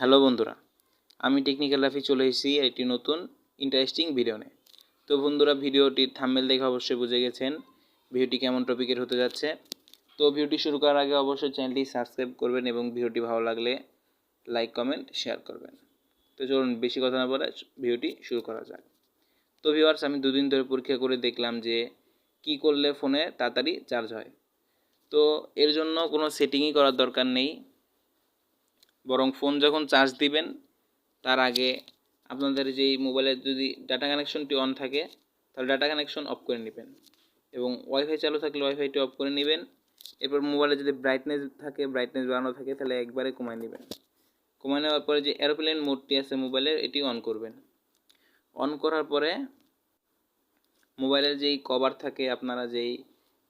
Hello বন্ধুরা, আমি technical Rafi চলে এসেছি একটি নতুন ইন্টারেস্টিং ভিডিও নিয়ে। তো বন্ধুরা ভিডিওটির থাম্বেল দেখে অবশ্যই বুঝে গেছেন ভিডিওটি কেমন টপিকের হতে যাচ্ছে। তো ভিডিওটি শুরু করার আগে অবশ্যই চ্যানেলটি সাবস্ক্রাইব করবেন এবং ভিডিওটি ভালো লাগলে লাইক কমেন্ট শেয়ার করবেন। তো চলুন বেশি কথা না বলে ভিডিওটি শুরু করা যাক। তো ভিউয়ার্স আমি দুদিন ধরে পরীক্ষা করে দেখলাম যে কি করলে ফোনে তাড়াতাড়ি চার্জ হয়। তো এর জন্য কোনো সেটিংই করার দরকার নেই। বরং ফোন যখন চার্জ দিবেন, তার আগে আপনাদের যেই মোবাইলের যদি ডাটা কানেকশনটি অন থাকে, তাহলে ডাটা কানেকশন অফ করে নেবেন। এবং ওয়াইফাই চালু থাকলে ওয়াইফাইটি অফ করে নেবেন। এরপর মোবাইলে যদি ব্রাইটনেস থাকে ব্রাইটনেস বাড়ানো থাকে, তাহলে একবারে কমায় নেবেন। কমায় নেওয়ার পরে যে এরোপ্লেন মোডটি আছে মোবাইলের এটি অন করবেন। অন করার পরে মোবাইলের যেই কভার থাকে, আপনারা যেই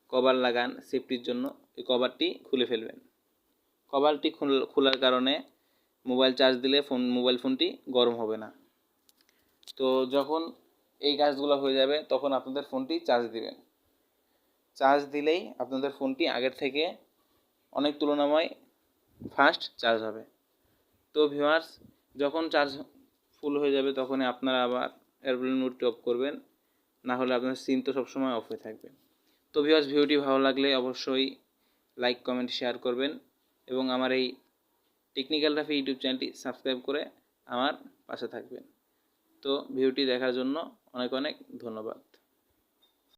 কভার লাগান সেফটির জন্য, এই কভারটি খুলে ফেলবেন। কভারটি খোলার কারণে মোবাইল চার্জ দিলে ফোন, মোবাইল ফোনটি গরম হবে না। তো যখন এই কাজগুলো হয়ে যাবে, তখন আপনাদের ফোনটি চার্জ দিবেন। চার্জ দিলেই আপনাদের ফোনটি আগের থেকে অনেক তুলনাময় ফাস্ট চার্জ হবে। তো ভিউয়ার্স, যখন চার্জ ফুল হয়ে যাবে, তখনই আপনারা আবার এয়ারপ্লেন মোডটি অফ করবেন। না হলে আপনার সিম তো সবসময় অফ হয়ে থাকবে। তো ভিউয়ার্স, ভিডিওটি ভালো লাগলে অবশ্যই লাইক, কমেন্ট, শেয়ার করবেন। এবং আমার এই টেকনিক্যাল রাফি ইউটিউব চ্যানেলটি সাবস্ক্রাইব করে আমার পাশে থাকবেন। তো ভিডিওটি দেখার জন্য অনেক অনেক ধন্যবাদ।